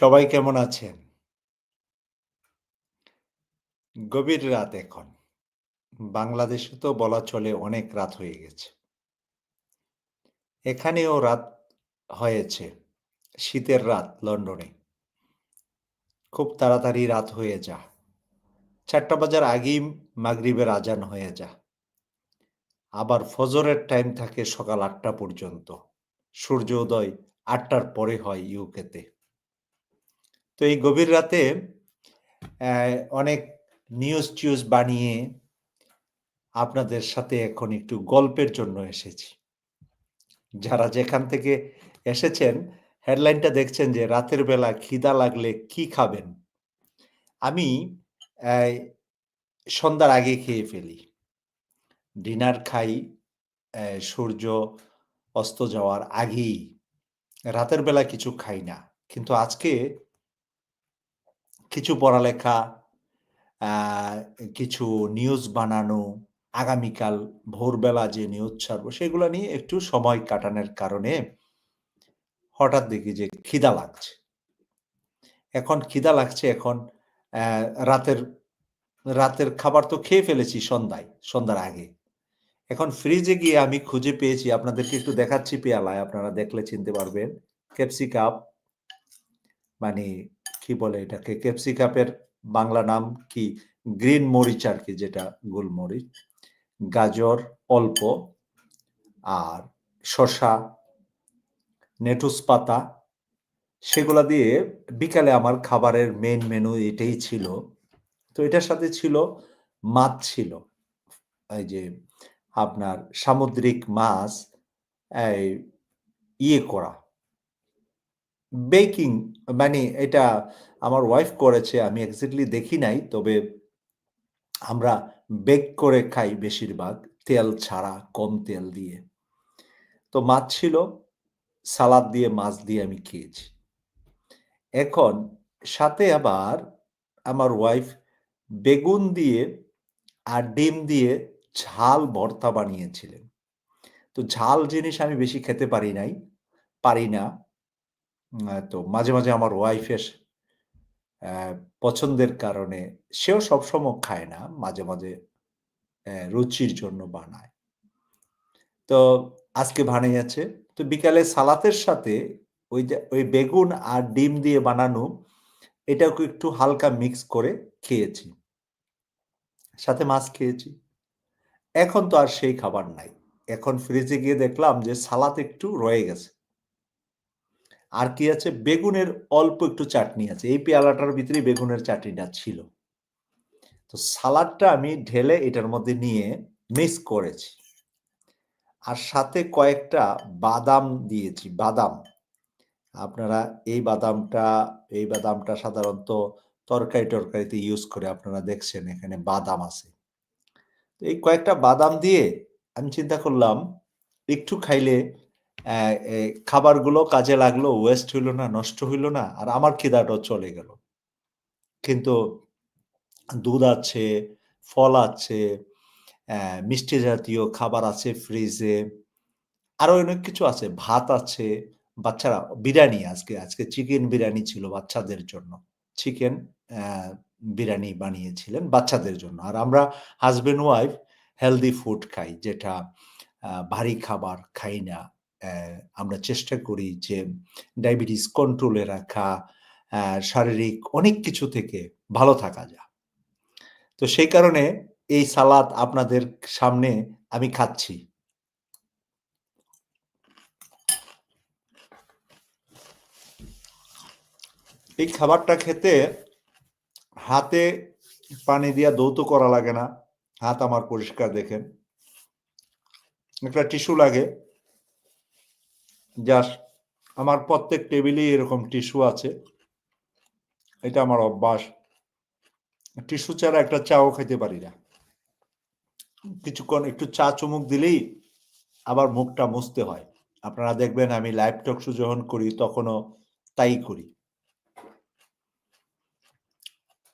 সবাই কেমন আছেন? গভীর রাত এখন। বাংলাদেশে তো বলা চলে অনেক রাত হয়ে গেছে। এখানেও রাত হয়েছে। শীতের রাত লন্ডনে। খুব তাড়াতাড়ি রাত হয়ে যা। চারটা বাজার আগেই মাগরিবের আজান হয়ে যা। আবার ফজরের টাইম থাকে সকাল আটটা পর্যন্ত। সূর্যোদয় ৮ঃ০০ র পরে হয় ইউকেতে। তো এই গভীর রাতে অনেক নিউজ-টিউজ বানিয়ে আপনাদের সাথে এখন একটু গল্পের জন্য এসেছি। যারা যেখান থেকে এসেছেন হেডলাইনটা দেখছেন যে রাতের বেলা খিদা লাগলে কি খাবেন? আমি সন্ধ্যার আগে খেয়ে ফেলি। ডিনার খাই সূর্য অস্ত যাওয়ার আগেই। রাতের বেলা কিছু খাই না। কিন্তু আজকে কিছু পড়ালেখা, কিছু নিউজ বানানো, আগামীকাল ভোরবেলা যে নিউজ ছাড়বো সেগুলো নিয়ে একটু সময় কাটানোর কারণে হঠাৎ দেখি যে খিদা লাগছে। এখন খিদা লাগছে এখন রাতের রাতের খাবার তো খেয়ে ফেলেছি সন্ধ্যায়, সন্ধ্যার আগে। এখন ফ্রিজে গিয়ে আমি খুঁজে পেয়েছি আপনাদেরকে একটু দেখাচ্ছি পেয়ালায় আপনারা দেখলে চিনতে পারবেন। ক্যাপসিকাপ মানে কি বলে এটাকে? ক্যাপসিকামের বাংলা নাম কি? গ্রিন মরিচ আর কি যেটা গোলমরিচ। গাজর অল্প আর শসা, লেটুস পাতা সেগুলা দিয়ে বিকালে আমার খাবারের মেন মেনু এটাই ছিল। তো এটার সাথে ছিল মাছ ছিল। এই যে আপনার সামুদ্রিক মাছ এই ইয়ে করা। বেকিং মানে এটা আমার ওয়াইফ করেছে। আমি এক্সাক্টলি দেখি নাই। তবে আমরা বেক করে খাই বেশিরভাগ। তেল ছাড়া, কম তেল দিয়ে। তো মাছ ছিল, সালাদ দিয়ে মাছ দিয়ে আমি খেয়েছি। এখন সাথে আবার আমার ওয়াইফ বেগুন দিয়ে আর ডিম দিয়ে ঝাল ভর্তা বানিয়েছিলেন। তো ঝাল জিনিস আমি বেশি খেতে পারি নাই। পারি না। তো মাঝে, মাঝে আমার ওয়াইফের পছন্দের কারণে সেও সবসময় খায় না। মাঝে, মাঝে রুচির জন্য বানায়। তো আজকে বানিয়েছে। তো বিকালে সালাতের সাথে ওই যে ওই বেগুন আর ডিম দিয়ে বানানো এটাকে একটু হালকা মিক্স করে খেয়েছি। সাথে মাছ খেয়েছি। এখন তো আর সেই খাবার নাই। এখন ফ্রিজে গিয়ে দেখলাম যে সালাদ একটু রয়ে গেছে। আর কি আছে? বেগুনের অল্প একটু চাটনি আছে। এই পেয়ালাটার ভিতরে বেগুনের চাটনিটা ছিল। তো সালাদটা আমি ঢেলে এটার মধ্যে নিয়ে মিক্স করেছি। আর সাথে কয়েকটা বাদাম দিয়েছি, বাদাম। আপনারা এই বাদামটা এই বাদামটা সাধারণত তরকারি-টরকারিতে ইউজ করে আপনারা দেখছেন এখানে বাদাম আছে। তো এই কয়েকটা বাদাম দিয়ে আমি চিন্তা করলাম একটু খাইলে খাবারগুলো কাজে লাগল, ওয়েস্ট হইল না, নষ্ট হইল না। আর আমার খিদাটাও চলে গেল। কিন্তু দুধ আছে, ফল আছে, মিষ্টি জাতীয় খাবার আছে ফ্রিজে। আরও অনেক কিছু আছে। ভাত আছে। বাচ্চারা বিরিয়ানি আজকে, আজকে চিকেন বিরিয়ানি ছিল বাচ্চাদের জন্য। চিকেন বিরিয়ানি বানিয়েছিলেন বাচ্চাদের জন্য। আর আমরা হাসব্যান্ড ওয়াইফ হেলদি ফুড খাই যেটা ভারী খাবার খাই না। আমরা চেষ্টা করি যে ডায়াবেটিস কন্ট্রোলে রাখা, শারীরিক অনেক কিছু থেকে ভালো থাকা যা তো সেই কারণে এই সালাদ আপনাদের সামনে আমি খাচ্ছি। এই খাবারটা খেতে হাতে পানি দিয়া দৌত করা লাগে না। হাত আমার পরিষ্কার দেখেন। একটা টিস্যু লাগে। জাস্ট আমার প্রত্যেক টেবিলেই এরকম টিস্যু আছে। এটা আমার অভ্যাস। টিস্যু ছাড়া একটা চাও খাইতে পারি না। কিছুক্ষণ একটু চা চুমুক দিলেই আবার মুখটা মুছতে হয়। আপনারা দেখবেন আমি লাইভ টক যখন করি, তখনও তাই করি।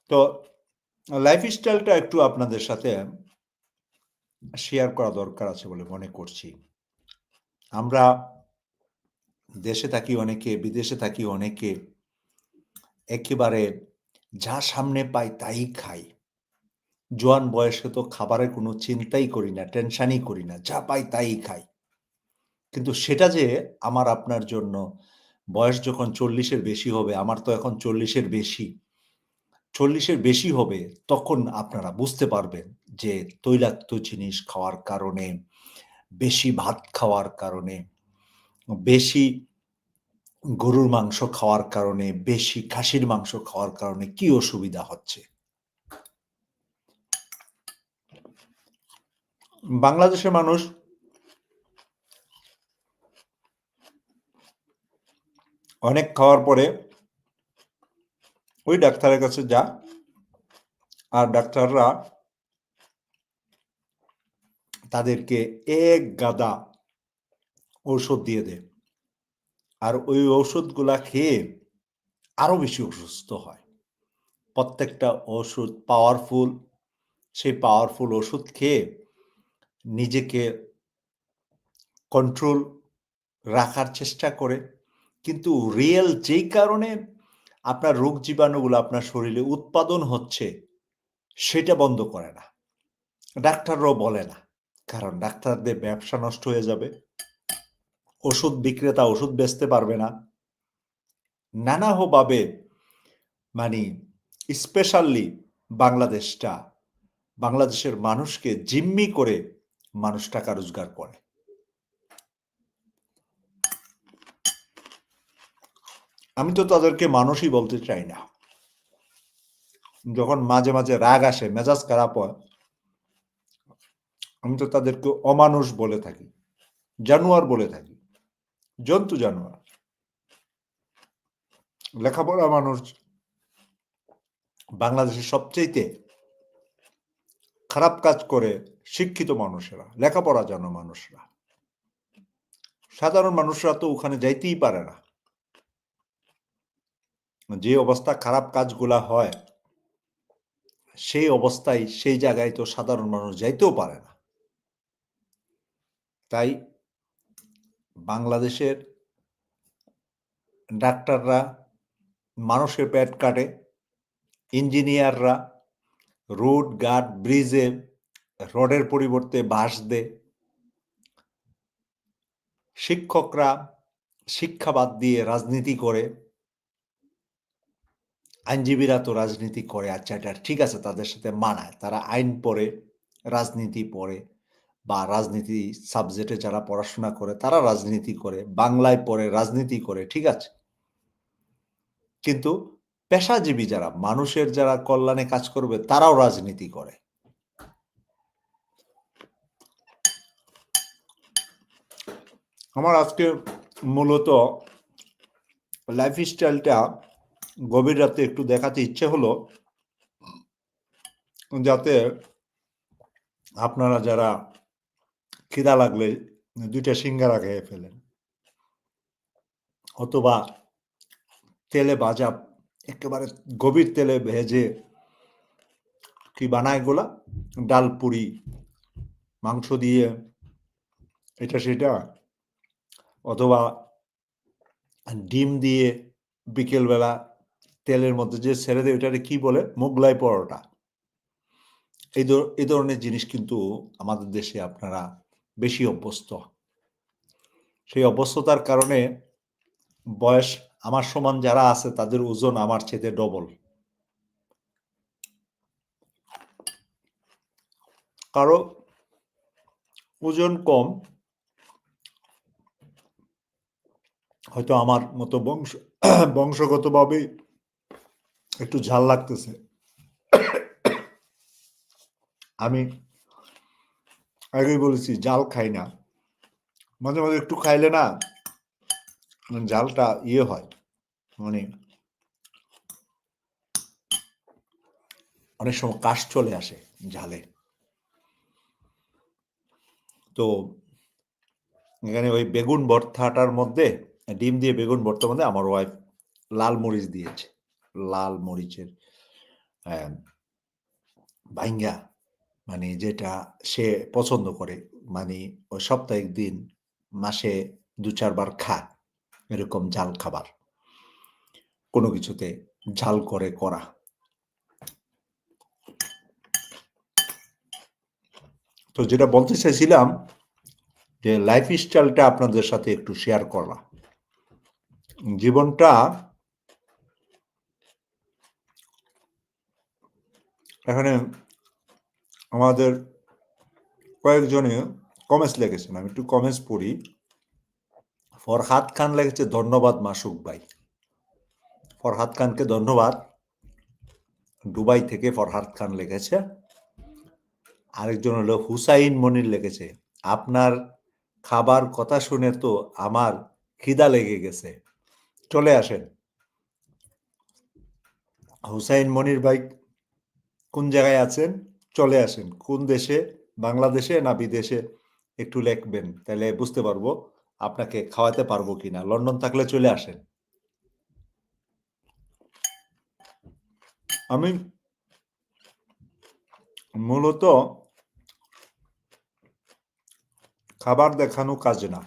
তো লাইফ স্টাইলটা একটু আপনাদের সাথে শেয়ার করা দরকার আছে বলে মনে করছি। আমরা দেশে থাকি অনেকে, বিদেশে থাকি অনেকে। একেবারে যা সামনে পাই তাই খাই। জোয়ান বয়সে তো খাবারের কোনো চিন্তাই করি না, টেনশানই করি না। যা পাই তাই খাই। কিন্তু সেটা যে আমার আপনার জন্য বয়স যখন চল্লিশের বেশি হবে, আমার তো এখন চল্লিশের বেশি। চল্লিশের বেশি হবে তখন আপনারা বুঝতে পারবেন যে তৈলাক্ত জিনিস খাওয়ার কারণে, বেশি ভাত খাওয়ার কারণে, বেশি গরুর মাংস খাওয়ার কারণে, বেশি খাসির মাংস খাওয়ার কারণে কি অসুবিধা হচ্ছে। বাংলাদেশের মানুষ অনেক খাওয়ার পরে ওই ডাক্তারের কাছে যা আর ডাক্তাররা তাদেরকে এক গাদা ঔষধ দিয়ে দেয়। আর ওই ঔষধগুলা খেয়ে আরও বেশি অসুস্থ হয়। প্রত্যেকটা ওষুধ পাওয়ারফুল, সেই পাওয়ারফুল ওষুধ খেয়ে নিজেকে কন্ট্রোল রাখার চেষ্টা করে। কিন্তু রিয়েল যেই কারণে আপনার রোগ জীবাণুগুলো আপনার শরীরে উৎপাদন হচ্ছে, সেটা বন্ধ করে না। ডাক্তাররাও বলে না। কারণ ডাক্তারদের ব্যবসা নষ্ট হয়ে যাবে। ওষুধ বিক্রেতা ওষুধ বেচতে পারবে না। নানাভাবে মানে স্পেশালি বাংলাদেশটা বাংলাদেশের মানুষকে জিম্মি করে মানুষ টাকা রোজগার করে। আমি তো তাদেরকে মানুষই বলতে চাই না। যখন মাঝে, মাঝে রাগ আসে, মেজাজ খারাপ হয় আমি তো তাদেরকে অমানুষ বলে থাকি। জানোয়ার বলে থাকি। জন্তু জানোয়ার। লেখাপড়া মানুষ বাংলাদেশের সবচাইতে খারাপ কাজ করে শিক্ষিত মানুষেরা, লেখাপড়া জানা মানুষরা। সাধারণ মানুষরা তো ওখানে যাইতেই পারে না। যে অবস্থা খারাপ কাজগুলা হয় সেই অবস্থায় সেই জায়গায় তো সাধারণ মানুষ যাইতেও পারে না। তাই বাংলাদেশের ডাক্তাররা মানুষের পেট কাটে। ইঞ্জিনিয়াররা রোড, গার্ড ব্রিজে রডের পরিবর্তে বাঁশ দেয়। শিক্ষকরা শিক্ষা বাদ দিয়ে রাজনীতি করে। আইনজীবীরা তো রাজনীতি করে। আচ্ছা এটা ঠিক আছে তাদের সাথে মানায়। তারা আইন পড়ে, রাজনীতি পড়ে বা রাজনীতি সাবজেক্টে যারা পড়াশোনা করে তারা রাজনীতি করে। বাংলায় পড়ে, রাজনীতি করে, ঠিক আছে। কিন্তু পেশাজীবী যারা, মানুষের যারা কল্যাণে কাজ করবে তারাও রাজনীতি করে। আমার আজকে মূলত লাইফ স্টাইলটা গভীর রাতে একটু দেখাতে ইচ্ছে হলো যাতে আপনারা যারা খিদা লাগলে ২ টা সিঙ্গারা খেয়ে ফেলেন। অথবা তেলে ভাজা একেবারে গভীর তেলে ভেজে কি বানায় গোলা ডাল পুরি, মাংস দিয়ে এটা সেটা অথবা ডিম দিয়ে বিকেলবেলা তেলের মধ্যে যে ছেড়ে দেয় ওটারে কি বলে? মোগলাই পরোটা। এই এই ধরনের জিনিস কিন্তু আমাদের দেশে আপনারা বেশি অভ্যস্ত। সেই অভ্যস্ততার কারণে বয়স আমার সমান যারা আছে তাদের ওজন আমার চাইতে ডবল। কারও ওজন কম, হয়তো আমার মতো বংশ বংশগতভাবেই একটু ঝাল লাগতেছে। আমি আগেই বলেছি জাল খাই না। মাঝে, মাঝে একটু খাইলে না জালটা ইয়ে হয়। মানে অনেক সময় কাশ চলে আসে জালে তো এখানে ওই বেগুন ভর্তাটার মধ্যে ডিম দিয়ে বেগুন ভর্তার মধ্যে আমার ওয়াইফ লাল মরিচ দিয়েছে। লাল মরিচের ভাইঙ্গা মানে যেটা সে পছন্দ করে। মানে ওই সপ্তাহে ১ দিন, মাসে ২-৪ বার খায়। এরকম ঝাল খাবার। কোনো কিছুতে ঝাল করে করা তো যেটা বলতে চাইছিলাম যে লাইফ স্টাইলটা আপনাদের সাথে একটু শেয়ার করা জীবনটা এখানে আমাদের কয়েকজনে কমেন্টস লেগেছেন আমি একটু কমেন্টস পড়ি। ফরহাদ খান লেগেছে ধন্যবাদ মাসুক ভাই। ফরহাদ খানকে ধন্যবাদ। দুবাই থেকে ফরহাদ খান লেগেছে আরেকজন হলো হুসাইন মনির লেগেছে আপনার খাবার কথা শুনে তো আমার খিদা লেগে গেছে। চলে আসেন। হুসাইন মনির ভাই কোন জায়গায় আছেন? চলে আসেন। কোন দেশে? বাংলাদেশে না বিদেশে? একটু লিখবেন, তাহলে বুঝতে পারব আপনাকে খাওয়াতে পারব কিনা। লন্ডন থাকলে চলে আসেন। আমি মূলত খাবার দেখানো কাজ না।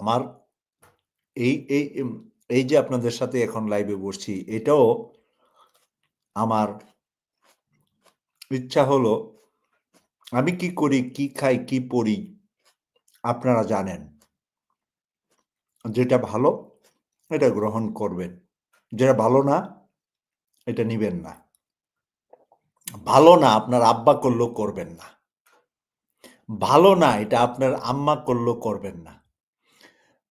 আমার এই এই এই যে আপনাদের সাথে এখন লাইভে বসছি, এটাও আমার ইচ্ছা হলো, আমি কি করি, কি খাই, কি পড়ি, আপনারা জানেন। যেটা ভালো, এটা গ্রহণ করবেন। যেটা ভালো না, এটা নিবেন না। ভালো না, আপনার আব্বা করলেও করবেন না। ভালো না, এটা আপনার আম্মা করলেও করবেন না।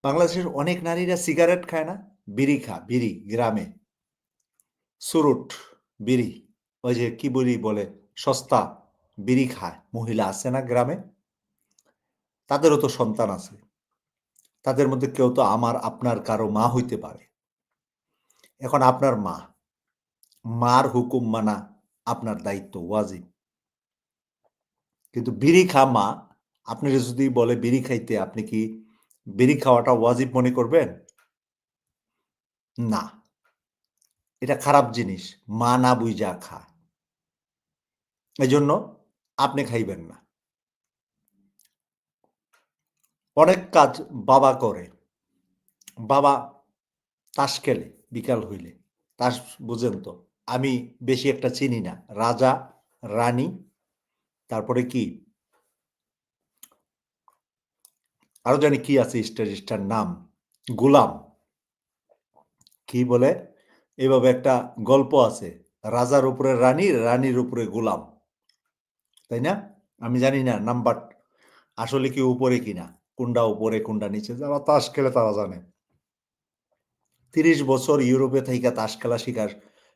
বাংলাদেশের অনেক নারীরা সিগারেট খায় না, বিড়ি খা, বিড়ি, গ্রামে। সুরুট, বিড়ি, ওই যে কি বলি বলে সস্তা বিড়ি খায়। মহিলা আছে না গ্রামে? তাদেরও তো সন্তান আছে। তাদের মধ্যে কেউ তো আমার, আপনার কারও মা হইতে পারে। এখন আপনার মা, মার হুকুম মানা আপনার দায়িত্ব, ওয়াজিব। কিন্তু বিড়ি খা মা, আপনি যদি বলে বিড়ি খাইতে, আপনি কি বিড়ি খাওয়াটা ওয়াজিব মনে করবেন? না। এটা খারাপ জিনিস। মা না বুঝা খা। এই জন্য আপনি খাইবেন না। অনেক কাজ বাবা করে। বাবা তাস খেলে, বিকাল হইলে। তাস বুঝেন তো, আমি বেশি একটা চিনি না। রাজা, রানী, তারপরে কি? আরও জানি কি আছে স্টার নাম। গোলাম। কি বলে? এভাবে একটা গল্প আছে। রাজার উপরে রানী, রানীর উপরে গোলাম। তাই না? আমি জানি না নাম্বার আসলে কি উপরে কিনা, কোনটা উপরে, কোনটা নিচে, যারা তাস খেলে তারা জানে। তিরিশ বছর ইউরোপে থেকে তাস খেলা শিকার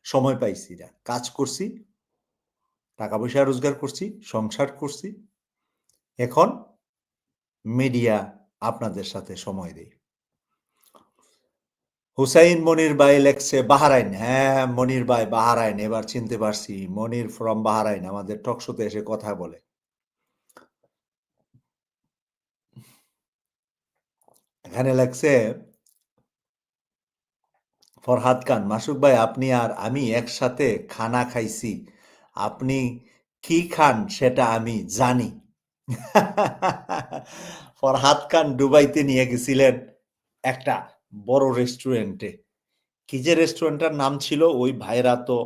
সময় পাইছি না। কাজ করছি টাকা পয়সা রোজগার করছি, সংসার করছি। এখন মিডিয়া আপনাদের সাথে সময় দেয় হুসাইন মনির ভাই লেখছে বাহারাইন। হ্যাঁ মনির ভাই বাহারাইন, এবার চিনতে পারছি। মনির ফ্রম বাহারাইন, আমাদের টকশোতে এসে কথা বলে। এখানে লেখছে, ফরহাদ খান, মাসুক ভাই, আপনি আর আমি একসাথে খানা খাইছি। আপনি কি খান সেটা আমি জানি। ফরহাদ খান দুবাইতে নিয়ে গেছিলেন একটা বড় রেস্টুরেন্টে কি যে রেস্টুরেন্টটার নাম ছিল, ওই ভাইরা তো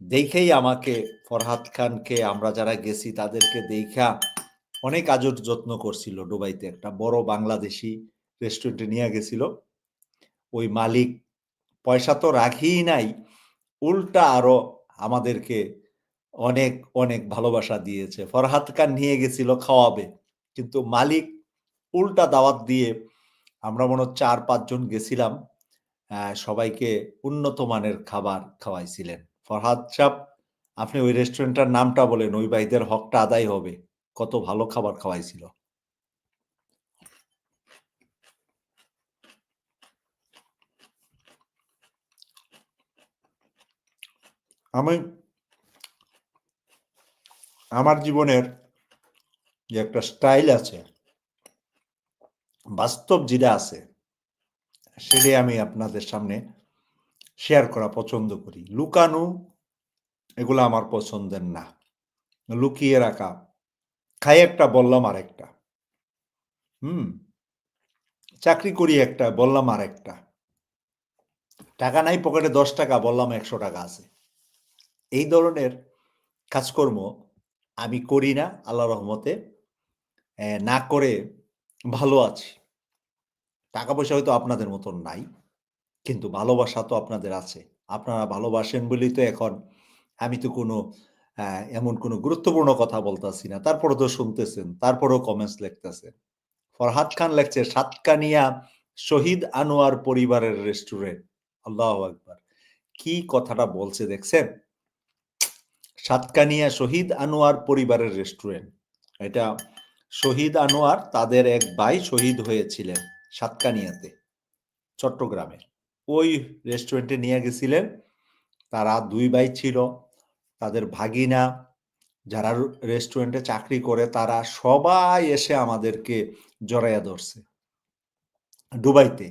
দেখেই আমাকে, ফরহাদ খানকে, আমরা যারা গেছি তাদেরকে দেখা অনেক আজর যত্ন করছিল ডুবাইতে একটা বড় বাংলাদেশি রেস্টুরেন্টে নিয়ে গেছিল। ওই মালিক, পয়সা তো রাখিই নাই, উল্টা আরও আমাদেরকে অনেক অনেক ভালোবাসা দিয়েছে। ফরহাদ খান নিয়ে গেছিল খাওয়াবে, কিন্তু মালিক উল্টা দাওয়াত দিয়ে আমরা মনে হচ্ছে চার পাঁচজন গেছিলাম সবাইকে উন্নত মানের খাবার খাওয়াইছিলেন। ফরহাদ সাহ আপনি ওই রেস্টুরেন্টটার নামটা বলেন, ওই ভাইদের হকটা আদায় হবে। কত ভালো খাবার খাওয়াইছিল। আমি, আমার জীবনের যে একটা স্টাইল আছে বাস্তব যেটা আছে, সেটাই আমি আপনাদের সামনে শেয়ার করা পছন্দ করি। লুকানো, এগুলো আমার পছন্দের না। লুকিয়ে রাখা, খাই একটা, বললাম আর একটা হুম? চাকরি করি একটা, বললাম আর একটা টাকা নাই পকেটে দশ টাকা, বললাম একশো টাকা আছে। এই ধরনের কাজকর্ম আমি করি না আল্লাহ রহমতে। না করে ভালো আছি। টাকা পয়সা হয়তো আপনাদের মতন নাই, কিন্তু ভালোবাসা তো আপনাদের আছে। আপনারা ভালোবাসেন বলেই তো এখন আমি তো কোনো এমন কোনো গুরুত্বপূর্ণ কথা বলতেছি না। তারপরে তো শুনতেছেন, তারপরেও কমেন্টস লিখতেছেন। ফরহাদ খান লেখছে, সাতকানিয়া শহীদ আনোয়ার পরিবারের রেস্টুরেন্ট আল্লাহ আকবার। কি কথাটা বলছে দেখছেন? সাতকানিয়া শহীদ আনোয়ার পরিবারের রেস্টুরেন্ট এটা শহীদ আনোয়ার, তাদের এক ভাই শহীদ হয়েছিলেন। সাতকানিয়াতে চট্টগ্রামে ওই রেস্টুরেন্টে নিয়ে গেছিলেন। তারা দুই ভাই ছিল, তাদের ভাগিনা, যারা রেস্টুরেন্টে চাকরি করে, তারা সবাই এসে আমাদেরকে জড়াইয়া ধরছে। দুবাইতে,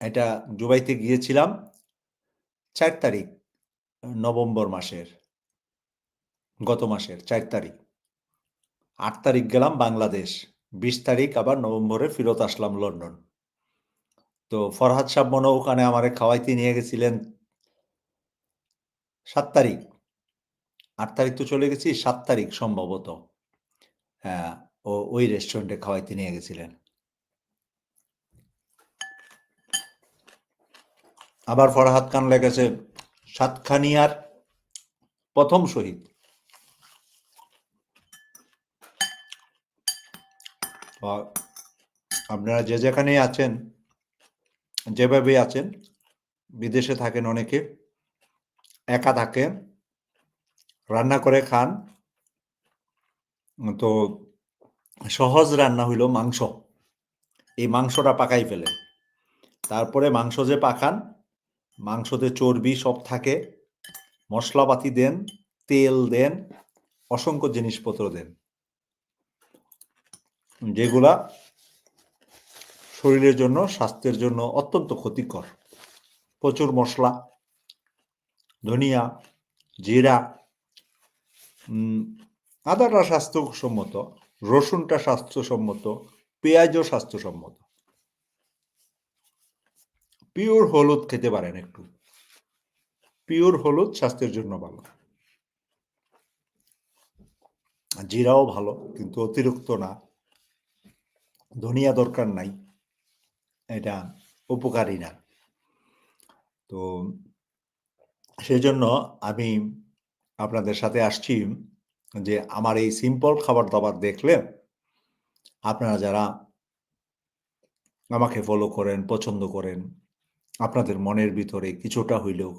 এটা দুবাইতে গিয়েছিলাম চার তারিখ, নভেম্বর মাসের, গত মাসের চার তারিখ। আট তারিখ গেলাম বাংলাদেশ, বিশ তারিখ আবার নভেম্বরে ফেরত আসলাম লন্ডন। তো ফরহাদ সাহ মনে ওখানে আমারে খাওয়াইতে নিয়ে গেছিলেন। সাত তারিখ। আট তারিখ তো চলে গেছি, সাত তারিখ সম্ভবত। হ্যাঁ ও ওই রেস্টুরেন্টে খাওয়াইতে নিয়ে গেছিলেন। আবার ফরহাদ খান লেগেছে সাতখানিয়ার প্রথম শহীদ। আপনারা যে যেখানেই আছেন যেভাবে আছেন, বিদেশে থাকেন অনেকে, একা থাকে রান্না করে খান, তো সহজ রান্না হইল মাংস। এই মাংসটা পাকাই ফেলে। তারপরে মাংস যে পাকান, মাংসতে চর্বি সব থাকে, মশলাপাতি দেন, তেল দেন, অসংখ্য জিনিসপত্র দেন। যেগুলা শরীরের জন্য, স্বাস্থ্যের জন্য অত্যন্ত ক্ষতিকর। প্রচুর মশলা, ধনিয়া, জিরা আদাটা স্বাস্থ্যসম্মত, রসুনটা স্বাস্থ্যসম্মত, পেঁয়াজও স্বাস্থ্যসম্মত। পিওর হলুদ খেতে পারেন একটু। পিওর হলুদ স্বাস্থ্যের জন্য ভালো। জিরাও ভালো, কিন্তু অতিরিক্ত না। ধনিয়া দরকার নাই। এটা উপকারী না। তো সেই জন্য আমি আপনাদের সাথে আসছি যে আমার এই সিম্পল খাবার দাবার দেখলে আপনারা যারা আমাকে ফলো করেন, পছন্দ করেন, আপনাদের মনের ভিতরে কিছুটা হইলেও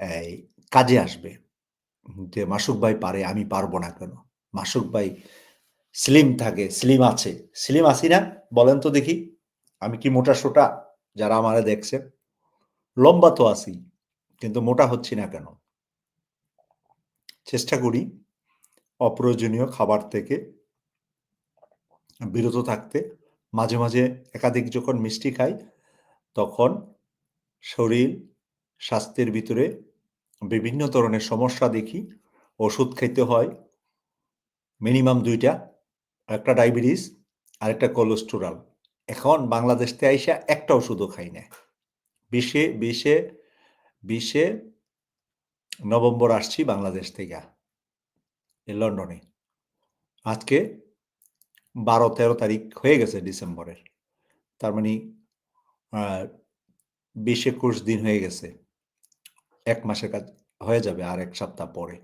এই কাজে আসবে যে মাসুক ভাই পারে, আমি পারব না কেন? মাসুক ভাই স্লিম থাকে স্লিম আছে। স্লিম আছি না? বলেন তো দেখি। আমি কি মোটা সোটা? যারা আমারে দেখছে। লম্বা তো আছি, কিন্তু মোটা হচ্ছি না কেন? চেষ্টা করি অপ্রয়োজনীয় খাবার থেকে বিরত থাকতে। মাঝে মাঝে একাধিক যখন মিষ্টি খাই, তখন শরীর স্বাস্থ্যের ভিতরে বিভিন্ন ধরনের সমস্যা দেখি। ওষুধ খেতে হয়, মিনিমাম দুইটা, একটা ডায়াবেটিস আর একটা কোলেস্টেরল এখন বাংলাদেশ থেকে আইসা একটা ওষুধও খাই না বিশে বিশে বিশে নভেম্বর আসছি বাংলাদেশ থেকে লন্ডনে। আজকে বারো, তেরো তারিখ হয়ে গেছে ডিসেম্বরের। তার মানে বিশ একুশ দিন হয়ে গেছে। এক মাসের কাজ হয়ে যাবে আর এক সপ্তাহ পরে।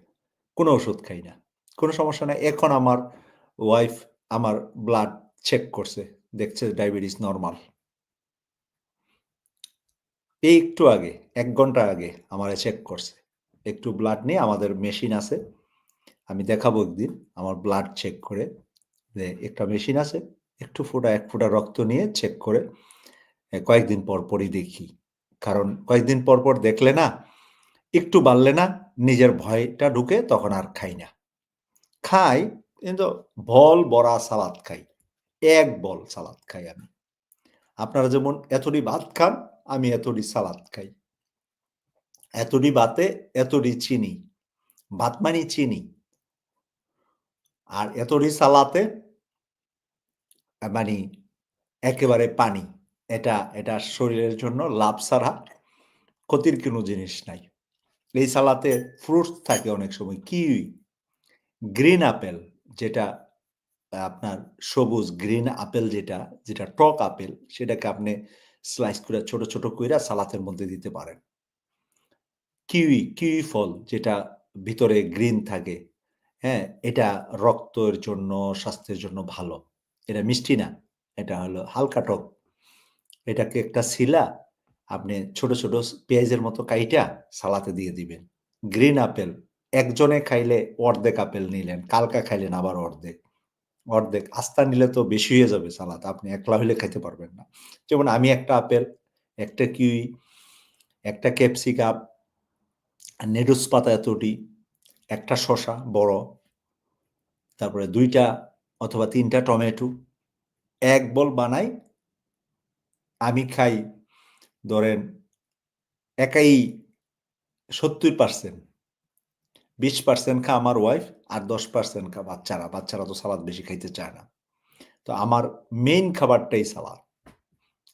কোনো ওষুধ খাই না। কোনো সমস্যা নাই। এখন আমার ওয়াইফ আমার ব্লাড চেক করছে। দেখছে ডায়াবেটিস নর্মাল এই একটু আগে, এক ঘণ্টা আগে আমারে চেক করছে। একটু ব্লাড নিয়ে আমাদের মেশিন আছে। আমি দেখাবো একদিন আমার ব্লাড চেক করে। যে একটা মেশিন আছে, একটু ফোঁটা, এক ফোঁটা রক্ত নিয়ে চেক করে। কয়েকদিন পর পরই দেখি। কারণ কয়েকদিন পর পর দেখলে না, একটু বাড়লে না, নিজের ভয়টা ঢুকে তখন আর খাই না। খাই, কিন্তু ভল, বড়া, সালাদ খাই। এক বল সালাদ খাই আমি। আপনারা যেমন, এতটি ভাত খান, আমি এতটি সালাদ খাই। এতটি ভাতে এতটি চিনি। ভাত মানে চিনি। আর এতটি সালাতে মানে একেবারে পানি। এটা এটা শরীরের জন্য লাভ ছাড়া ক্ষতির কোনো জিনিস নাই। এই সালাতে ফ্রুটস থাকে অনেক সময়। কিউই, গ্রিন আপেল, যেটা আপনার সবুজ গ্রিন আপেল যেটা যেটা টক আপেল সেটাকে আপনি স্লাইস করে ছোট ছোট কইরা সালাতের মধ্যে দিতে পারেন। কিউই কিউই ফল যেটা ভিতরে গ্রিন থাকে হ্যাঁ এটা রক্তের জন্য, স্বাস্থ্যের জন্য ভালো। এটা মিষ্টি না, এটা হলো হালকা টক। এটাকে একটা শিলা আপনি ছোট ছোট পেঁয়াজের মতো কাইটা সালাতে দিয়ে দিবেন। গ্রিন আপেল একজনে খাইলে অর্ধেক আপেল নিলেন, কালকা খাইলেন আবার অর্ধেক। অর্ধেক আস্তা নিলে তো বেশি হয়ে যাবে সালাদ, আপনি একলা হইলে খাইতে পারবেন না। যেমন আমি একটা আপেল, একটা কিউই, একটা ক্যাপসিকাম নেডুস পাতা এতটি, একটা শশা বড়, তারপরে দুইটা অথবা তিনটা টমেটো, এক বল বানাই, আমি খাই ধরেন একাই সত্তর পার্সেন্ট। বিশ পার্সেন্ট খা আমার ওয়াইফ আর দশ পার্সেন্ট খা বাচ্চারা। বাচ্চারা তো সালাদ বেশি খাইতে চায় না। তো আমার মেইন খাবারটাই সালাদ।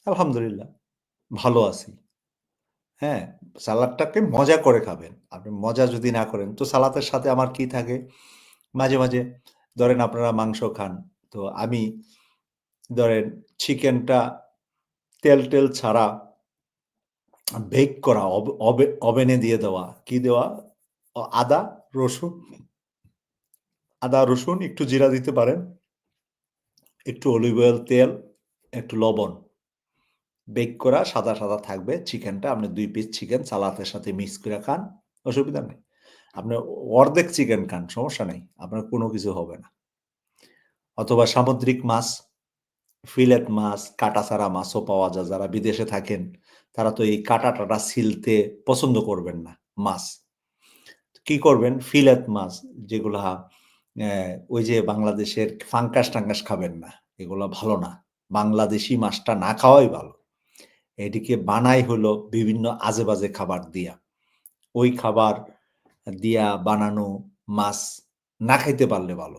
আলহামদুলিল্লাহ, ভালো আছি। হ্যাঁ সালাদটাকে মজা করে খাবেন। আপনি মজা যদি না করেন, তো সালাদের সাথে আমার কি থাকে? মাঝে মাঝে ধরেন আপনারা মাংস খান, তো আমি ধরেন চিকেনটা তেল টেল ছাড়া বেক করা ওভেনে দিয়ে দেওয়া। কি দেওয়া? আদা রসুন, আদা, রসুন, একটু জিরা দিতে পারেন, একটু অলিভ অয়েল তেল, একটু লবণ। বেক করা সাদা সাদা থাকবে, চিকেনটা আপনি দুই পিস চিকেন সালাতের সাথে মিক্স করে খান, অসুবিধা নেই। আপনি অর্ধেক চিকেন খান, সমস্যা নেই, আপনার কোনো কিছু হবে না। অথবা সামুদ্রিক মাছ ফিলেট মাছ কাটা ছাড়া মাছও পাওয়া যায়, যারা বিদেশে থাকেন, তারা তো এই কাটা টাটা সিলতে পছন্দ করবেন না, মাছ। কি করবেন? ফিলেট মাছ যেগুলা ওই যে বাংলাদেশের ফাঙ্কাস টাঙ্কাস খাবেন না, এগুলো ভালো না। বাংলাদেশি মাছটা না খাওয়াই ভালো। এটিকে বানাই হলো বিভিন্ন আজে বাজে খাবার দিয়া। ওই খাবার দিয়া বানানো মাছ না খাইতে পারলে ভালো।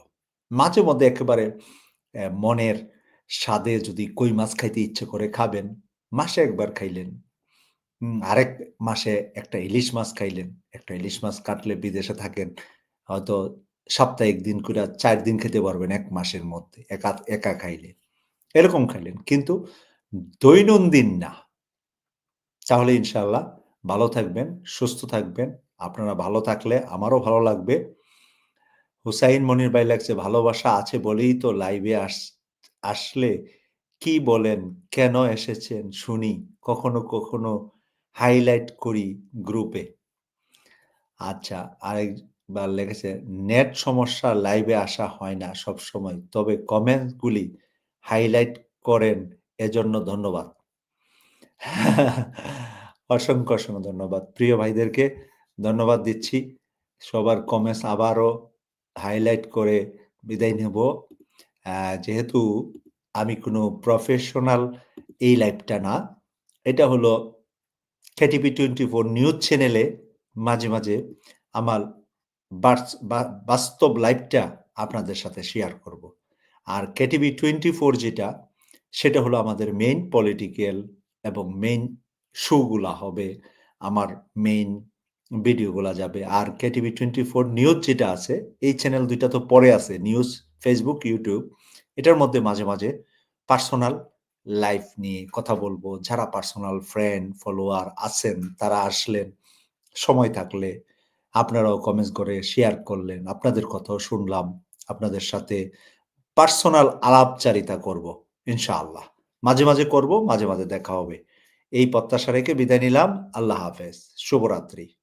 মাঝে মধ্যে একেবারে মনের স্বাদে যদি কই মাছ খাইতে ইচ্ছে করে খাবেন, মাসে একবার খাইলেন আরেক মাসে একটা ইলিশ মাছ খাইলেন। একটা ইলিশ মাছ কাটলে বিদেশে থাকেন, হয়তো সাপ্তাহিক দিন করে চার দিন খেতে পারবেন এক মাসের মধ্যে, একা একা খাইলে। এরকম খাইলেন, কিন্তু দৈনন্দিন না। তাহলে ইনশাল্লাহ ভালো থাকবেন, সুস্থ থাকবেন, আপনারা ভালো থাকলে আমারও ভালো লাগবে। হুসাইন মনির ভাই লাগছে, ভালোবাসা আছে বলেই তো লাইভে আস, আসলে কি বলেন, কেন এসেছেন শুনি, কখনো কখনো হাইলাইট করি গ্রুপে আচ্ছা আরেকবার লেগেছে নেট সমস্যা লাইভে আসা হয় না সব সময় তবে কমেন্টগুলি হাইলাইট করেন, এজন্য ধন্যবাদ। অসংখ্য অসংখ্য ধন্যবাদ। প্রিয় ভাইদেরকে ধন্যবাদ দিচ্ছি। সবার কমেন্টস আবারও হাইলাইট করে বিদায় নেব। যেহেতু আমি কোনো প্রফেশনাল এই লাইভটা না, এটা হলো কেটিভি টোয়েন্টি ফোর নিউজ চ্যানেলে মাঝে মাঝে আমার বাস্তব লাইভটা আপনাদের সাথে শেয়ার করব। আর কেটিভি টোয়েন্টি ফোর যেটা, সেটা হলো আমাদের মেইন পলিটিক্যাল এবং মেইন শোগুলা হবে। আমার মেইন ভিডিওগুলা যাবে। আর কেটিভি টোয়েন্টি ফোর নিউজ যেটা আছে, এই চ্যানেল দুইটা তো পরে আছে নিউজ ফেসবুক ইউটিউব এটার মধ্যে মাঝে মাঝে পার্সোনাল লাইফ নিয়ে কথা বলব। যারা পার্সোনাল ফ্রেন্ড ফলোয়ার আছেন, তারা আসলেন সময় থাকলে আপনারাও কমেন্টস করে শেয়ার করলেন। আপনাদের কথাও শুনলাম। আপনাদের সাথে পার্সোনাল আলাপচারিতা করব, ইনশাআল্লাহ। মাঝে মাঝে করব, মাঝে মাঝে দেখা হবে। এই প্রত্যাশা রেখে বিদায় নিলাম। আল্লাহ হাফেজ। শুভরাত্রি।